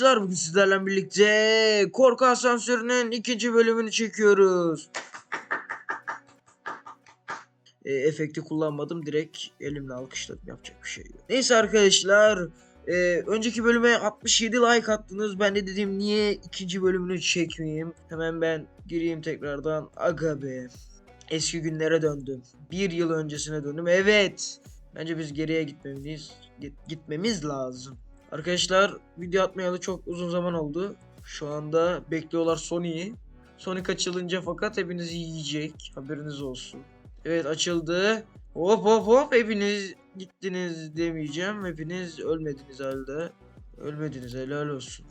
arkadaşlar bugün sizlerle birlikte Korku Asansörü'nün ikinci bölümünü çekiyoruz. E, efekti kullanmadım direkt elimle alkışladım yapacak bir şey yok. Neyse arkadaşlar e, önceki bölüme 67 like attınız ben de dedim niye ikinci bölümünü çekmeyeyim. Hemen ben gireyim tekrardan aga be. Eski günlere döndüm. Bir yıl öncesine döndüm. Evet. Bence biz geriye gitmemiz git- gitmemiz lazım. Arkadaşlar video atmayalı çok uzun zaman oldu. Şu anda bekliyorlar Sony'yi. Sonic açılınca fakat hepinizi yiyecek. Haberiniz olsun. Evet açıldı. Hop hop hop hepiniz gittiniz demeyeceğim. Hepiniz ölmediniz halde. Ölmediniz helal olsun.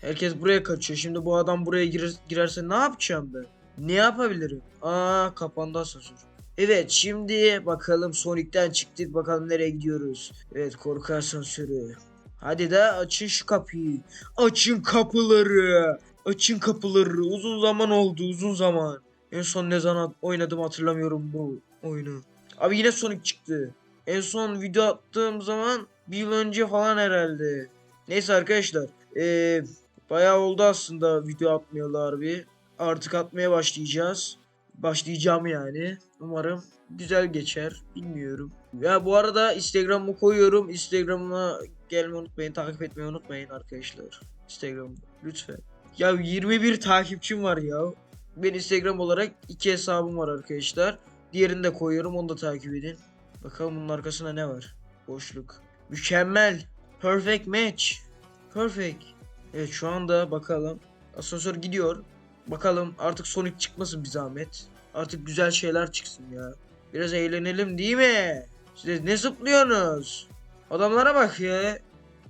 Herkes buraya kaçıyor. Şimdi bu adam buraya girer, girerse ne yapacağım ben? Ne yapabilirim? Aa kapandı asansör. Evet şimdi bakalım Sonic'ten çıktık bakalım nereye gidiyoruz. Evet korku asansörü. Hadi de açın şu kapıyı. Açın kapıları. Açın kapıları. Uzun zaman oldu uzun zaman. En son ne zaman oynadım hatırlamıyorum bu oyunu. Abi yine Sonic çıktı. En son video attığım zaman bir yıl önce falan herhalde. Neyse arkadaşlar. Eee bayağı oldu aslında video atmayalı harbi. Artık atmaya başlayacağız. Başlayacağım yani. Umarım güzel geçer. Bilmiyorum. Ya bu arada Instagram'ı koyuyorum. Instagram'ıma gelmeyi unutmayın. Takip etmeyi unutmayın arkadaşlar. Instagram lütfen. Ya 21 takipçim var ya. Ben Instagram olarak iki hesabım var arkadaşlar. Diğerini de koyuyorum. Onu da takip edin. Bakalım bunun arkasında ne var? Boşluk. Mükemmel. Perfect match. Perfect. Evet şu anda bakalım. Asansör gidiyor. Bakalım artık Sonic çıkmasın bir zahmet. Artık güzel şeyler çıksın ya. Biraz eğlenelim değil mi? Siz ne zıplıyorsunuz? Adamlara bak ya.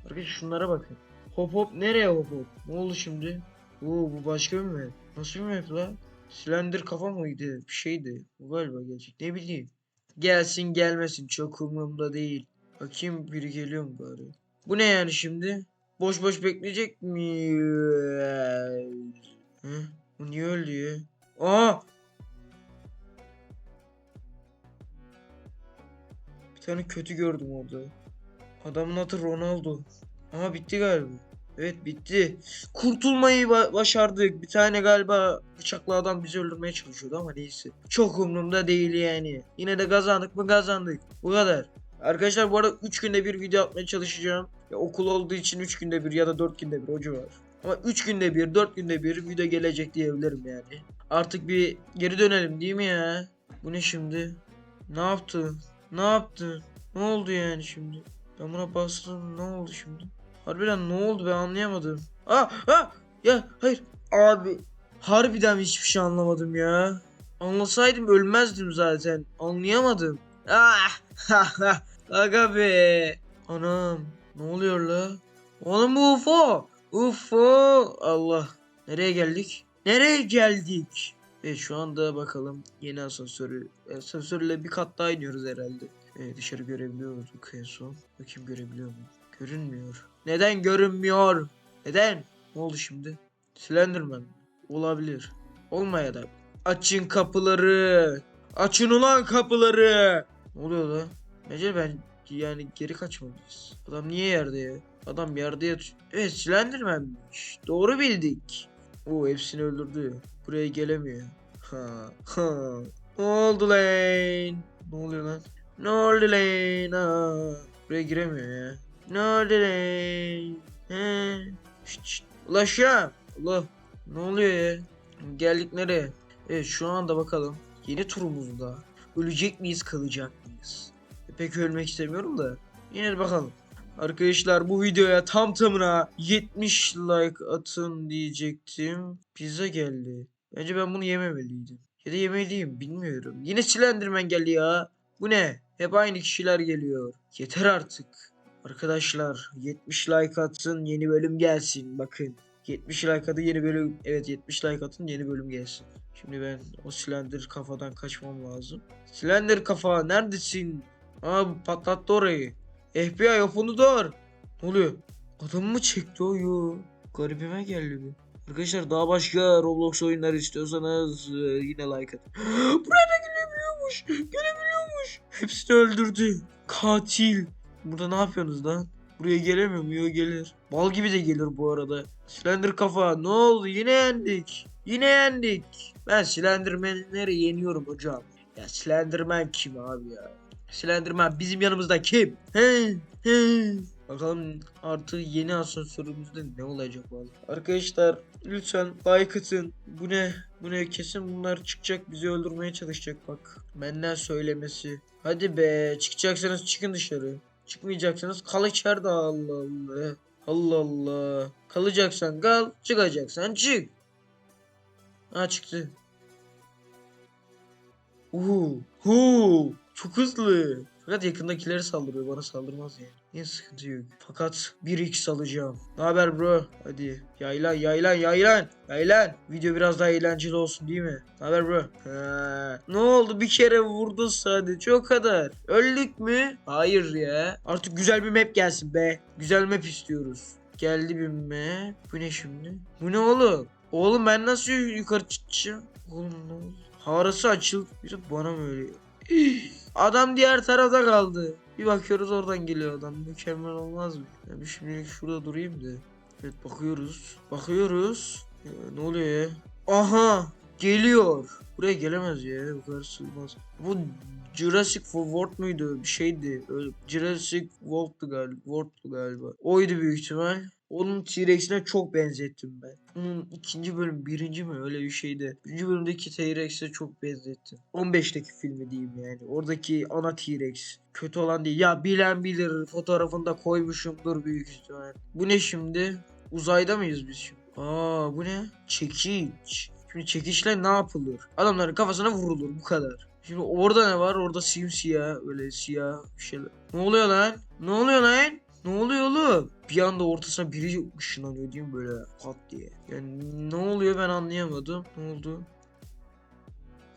Arkadaşlar şunlara bakın. Hop hop nereye hop hop? Ne oldu şimdi? Oo bu başka bir map. Nasıl bir map la? Slender kafa mıydı? Bir şeydi. Bu galiba gelecek. Ne bileyim. Gelsin gelmesin çok umurumda değil. Bakayım biri geliyor mu bari? Bu ne yani şimdi? Boş boş bekleyecek mi? Hı? Bu niye öldü ya? Aa! Bir tane kötü gördüm orada. Adamın adı Ronaldo. Ama bitti galiba. Evet bitti. Kurtulmayı ba- başardık. Bir tane galiba bıçaklı adam bizi öldürmeye çalışıyordu ama neyse. Çok umurumda değil yani. Yine de kazandık mı kazandık. Bu kadar. Arkadaşlar bu arada 3 günde bir video atmaya çalışacağım. Ya, okul olduğu için 3 günde bir ya da 4 günde bir o civar. Ama 3 günde bir 4 günde bir video gelecek diyebilirim yani. Artık bir geri dönelim değil mi ya? Bu ne şimdi? Ne yaptı? Ne yaptı? Ne oldu yani şimdi? Ben buna bastım ne oldu şimdi? Harbiden ne oldu ben anlayamadım. Aa, aa, ya hayır. Abi harbiden hiçbir şey anlamadım ya. Anlasaydım ölmezdim zaten. Anlayamadım. Ah. Aga be. Anam ne oluyor la? Oğlum bu UFO. UFO. Allah. Nereye geldik? Nereye geldik? Evet şu anda bakalım yeni asansörü. Asansörle bir kat daha iniyoruz herhalde. Evet, dışarı görebiliyorduk en son. Bakayım görebiliyor muyum? Görünmüyor. Neden görünmüyor? Neden? Ne oldu şimdi? Slenderman. Olabilir. Olmaya da. Açın kapıları. Açın ulan kapıları. Ne oluyor lan? Bence ben yani geri kaçmalıyız. Adam niye yerde ya? Adam yerde yatıyor. Evet Slenderman'miş. Doğru bildik. Oo hepsini öldürdü. Buraya gelemiyor. Ha ha. Ne oldu lan? Ne oluyor lan? Ne oldu lan? Ha. Buraya giremiyor ya. Ne oldu lan? He? Şşt şşt. Ulaşam. Allah. Ne oluyor ya? Geldik nereye? Evet şu anda bakalım. Yeni turumuzda. Ölecek miyiz kalacak mıyız? Pek ölmek istemiyorum da. Yine de bakalım. Arkadaşlar bu videoya tam tamına 70 like atın diyecektim. Pizza geldi. Bence ben bunu yememeliydim. Ya da yemeliyim bilmiyorum. Yine Slenderman geldi ya. Bu ne? Hep aynı kişiler geliyor. Yeter artık. Arkadaşlar 70 like atın yeni bölüm gelsin. Bakın 70 like atın yeni bölüm. Evet 70 like atın yeni bölüm gelsin. Şimdi ben o Slender kafadan kaçmam lazım. Slender kafa neredesin? Aa patlattı orayı. FBI opunu dur. Ne oluyor? Adamı mı çekti o yo? Garibime geldi bu. Arkadaşlar daha başka Roblox oyunları istiyorsanız e, yine like atın. Buraya da gelebiliyormuş. Gelebiliyormuş. Hepsini öldürdü. Katil. Burada ne yapıyorsunuz lan? Buraya gelemiyor mu? Yok gelir. Bal gibi de gelir bu arada. Slender kafa ne oldu? Yine yendik. Yine yendik. Ben Slenderman'leri yeniyorum hocam. Ya Slenderman kim abi ya? Slenderman bizim yanımızda kim? He he. Bakalım artı yeni asansörümüzde ne olacak vallahi. Arkadaşlar lütfen like atın. Bu ne? Bu ne? Kesin bunlar çıkacak bizi öldürmeye çalışacak bak. Benden söylemesi. Hadi be çıkacaksanız çıkın dışarı. Çıkmayacaksanız kal içeride Allah Allah. Allah Allah. Kalacaksan kal, çıkacaksan çık. Ha çıktı. Uhu. Hu. Çok hızlı. Fakat yakındakileri saldırıyor. Bana saldırmaz yani. Niye sıkıntı yok. Fakat 1x alacağım. Ne haber bro? Hadi. Yaylan yaylan yaylan. Yaylan. Video biraz daha eğlenceli olsun değil mi? Ne haber bro? Ha. Ne oldu? Bir kere vurdun sadece. O kadar. Öldük mü? Hayır ya. Artık güzel bir map gelsin be. Güzel map istiyoruz. Geldi bir map. Bu ne şimdi? Bu ne oğlum? Oğlum ben nasıl yukarı çıkacağım? Oğlum ne oldu? Harası açıl. Bir de bana mı öyle? Adam diğer tarafta kaldı. Bir bakıyoruz oradan geliyor adam. Mükemmel olmaz mı? Ya bir şimdilik şurada durayım da. Evet bakıyoruz. Bakıyoruz. Ya, ne oluyor ya? Aha! Geliyor. Buraya gelemez ya. Bu kadar sığmaz. Bu Jurassic World muydu? Bir şeydi. Öyle, Jurassic World'tu galiba. World'tu galiba. Oydu büyük ihtimal. Onun T-Rex'ine çok benzettim ben. Bunun ikinci bölüm, birinci mi öyle bir şeydi. Birinci bölümdeki T-Rex'e çok benzettim. 15'teki filmi diyeyim yani. Oradaki ana T-Rex. Kötü olan değil. Ya bilen bilir. Fotoğrafını da koymuşumdur büyük ihtimal. Bu ne şimdi? Uzayda mıyız biz şimdi? Aa bu ne? Çekiç. Şimdi çekiçle ne yapılır? Adamların kafasına vurulur bu kadar. Şimdi orada ne var? Orada simsiyah öyle siyah bir şeyler. Ne oluyor lan? Ne oluyor lan? Ne oluyor oğlum? Bir anda ortasına biri ışınlanıyor değil mi böyle pat diye. Yani ne oluyor ben anlayamadım. Ne oldu?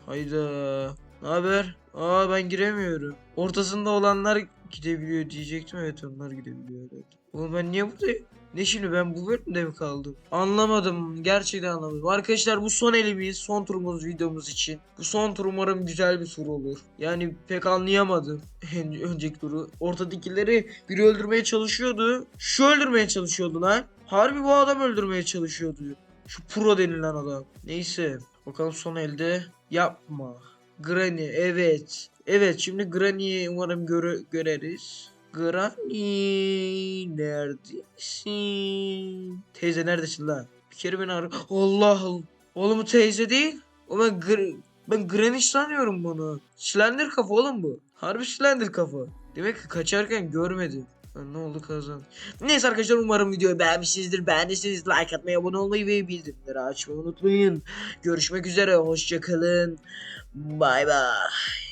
Hayda. Ne haber? Aa ben giremiyorum. Ortasında olanlar gidebiliyor diyecektim. Evet onlar gidebiliyor. Evet. Oğlum ben niye buradayım? Ne şimdi ben bu bölümde mi kaldım? Anlamadım. Gerçekten anlamadım. Arkadaşlar bu son elimiz, son turumuz videomuz için. Bu son tur umarım güzel bir tur olur. Yani pek anlayamadım ön- önceki turu. Ortadakileri biri öldürmeye çalışıyordu. Şu öldürmeye çalışıyordu lan. Harbi bu adam öldürmeye çalışıyordu. Şu pro denilen adam. Neyse. Bakalım son elde. Yapma. Granny evet. Evet şimdi Granny'yi umarım göre- göreriz. Granny neredesin? Teyze neredesin lan? Bir kere beni ara. Allah Allah. Oğlum bu teyze değil. O ben, gr ben Granny sanıyorum bunu. Slender kafa oğlum bu. Harbi Slender kafa. Demek ki kaçarken görmedim. Lan ne oldu kazan? Neyse arkadaşlar umarım videoyu beğenmişsinizdir. Beğendiyseniz like atmayı, abone olmayı ve bildirimleri açmayı unutmayın. Görüşmek üzere. Hoşçakalın. Bay bay.